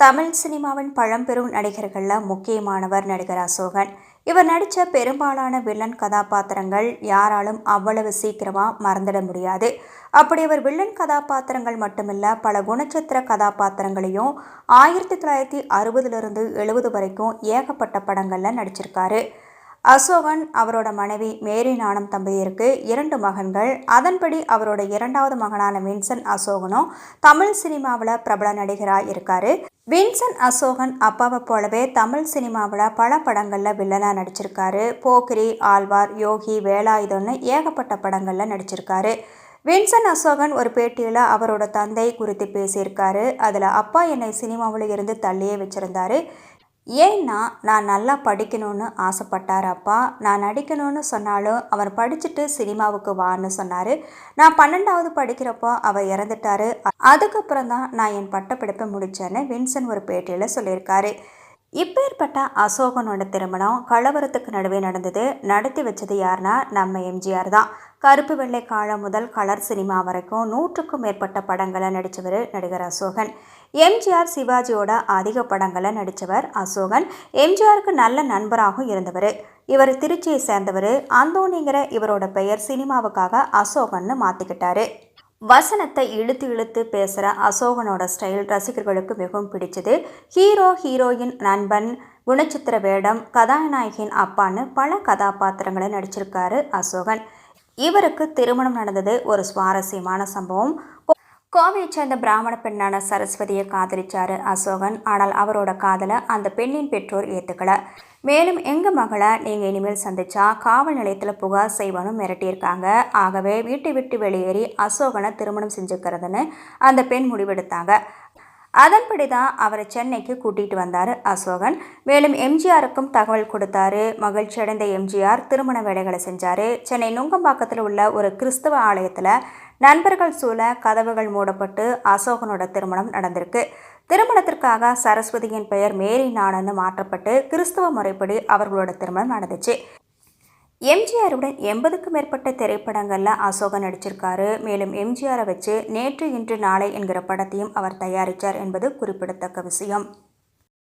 தமிழ் சினிமாவின் பழம்பெரும் நடிகர்களில் முக்கியமானவர் நடிகர் அசோகன். இவர் நடித்த பெரும்பாலான வில்லன் கதாபாத்திரங்கள் யாராலும் அவ்வளவு சீக்கிரமாக மறந்துட முடியாது. அப்படி அவர் வில்லன் கதாபாத்திரங்கள் மட்டுமில்ல பல குணச்சித்திர கதாபாத்திரங்களையும் ஆயிரத்தி தொள்ளாயிரத்தி அறுபதுலேருந்து எழுபது வரைக்கும் ஏகப்பட்ட படங்களில் நடிச்சிருக்காரு. அசோகன் அவரோட மனைவி மேரி நாணம் தம்பதியருக்கு இரண்டு மகன்கள். அதன்படி அவரோட இரண்டாவது மகனான வின்சன் அசோகனும் தமிழ் சினிமாவில் பிரபல நடிகராக இருக்காரு. வின்சன் அசோகன் அப்பாவை போலவே தமிழ் சினிமாவில் பல படங்களில் வில்லனாக நடிச்சிருக்காரு. போக்கிரி ஆழ்வார் யோகி வேலாயுதம்னு ஏகப்பட்ட படங்களில் நடிச்சிருக்காரு. வின்சன் அசோகன் ஒரு பேட்டியில் அவரோட தந்தை குறித்து பேசியிருக்காரு. அதில் அப்பா என்னை சினிமாவில் இருந்து தள்ளியே வச்சுருந்தாரு. ஏன்னா நான் நல்லா படிக்கணும்னு ஆசைப்பட்டார் அப்பா நான் நடிக்கணும்னு சொன்னாலும் அவர் படிச்சுட்டு சினிமாவுக்கு வான்னு சொன்னார். நான் பன்னெண்டாவது படிக்கிறப்போ அவர் இறந்துட்டாரு. அதுக்கப்புறம் தான் நான் என் பட்டப்படிப்பை முடித்தேன்னு வின்சன் ஒரு பேட்டியில் சொல்லியிருக்காரு. இப்பேற்பட்ட அசோகனோட திருமணம் கலவரத்துக்கு நடுவே நடந்தது. நடத்தி வச்சது யாருன்னா நம்ம எம்ஜிஆர் தான். கருப்பு வெள்ளை காலம் முதல் கலர் சினிமா வரைக்கும் நூற்றுக்கும் மேற்பட்ட படங்களை நடித்தவர் நடிகர் அசோகன். எம்ஜிஆர் சிவாஜியோட அதிக படங்களை நடித்தவர் அசோகன். எம்ஜிஆருக்கு நல்ல நண்பராகவும் இருந்தவர். இவர் திருச்சியை சேர்ந்தவர். அந்தோனிங்கிற இவரோட பெயர் சினிமாவுக்காக அசோகன்னு மாற்றிக்கிட்டாரு வசனத்தை இழுத்து இழுத்து பேசுகிற அசோகனோட ஸ்டைல் ரசிகர்களுக்கு மிகவும் பிடிச்சது. ஹீரோ ஹீரோயின் நண்பன் குணச்சித்திர வேடம் கதாநாயகியின் அப்பான்னு பல கதாபாத்திரங்களை நடிச்சிருக்காரு அசோகன். இவருக்கு திருமணம் நடந்தது ஒரு சுவாரஸ்யமான சம்பவம். கோவையைச் சேர்ந்த பிராமண பெண்ணான சரஸ்வதியை காதலிச்சாரு அசோகன். ஆனால் அவரோட காதலை அந்த பெண்ணின் பெற்றோர் ஏற்றுக்கல மேலும் எங்கள் மகளை நீங்கள் இனிமேல் சந்திச்சா காவல் நிலையத்தில் புகார் செய்வனும் மிரட்டியிருக்காங்க. ஆகவே வீட்டை விட்டு வெளியேறி அசோகனை திருமணம் செஞ்சுக்கிறதுன்னு அந்த பெண் முடிவெடுத்தாங்க. அதன்படி தான் அவரை சென்னைக்கு கூட்டிகிட்டு வந்தார் அசோகன். மேலும் எம்ஜிஆருக்கும் தகவல் கொடுத்தாரு. மகிழ்ச்சி அடைந்த எம்ஜிஆர் திருமண வேலைகளை செஞ்சார். சென்னை நுங்கம்பாக்கத்தில் உள்ள ஒரு கிறிஸ்தவ ஆலயத்தில் நண்பர்கள் சூழ கதவுகள் மூடப்பட்டு அசோகனோட திருமணம் நடந்திருக்கு. திருமணத்திற்காக சரஸ்வதியின் பெயர் மேரி நாணன்னு மாற்றப்பட்டு கிறிஸ்துவ முறைப்படி அவர்களோட திருமணம் நடந்துச்சு. எம்ஜிஆருடன் எண்பதுக்கும் மேற்பட்ட திரைப்படங்களில் அசோகன் நடிச்சிருக்காரு. மேலும் எம்ஜிஆரை வச்சு நேற்று இன்று நாளை என்கிற படத்தையும் அவர் தயாரித்தார் என்பது குறிப்பிடத்தக்க விஷயம்.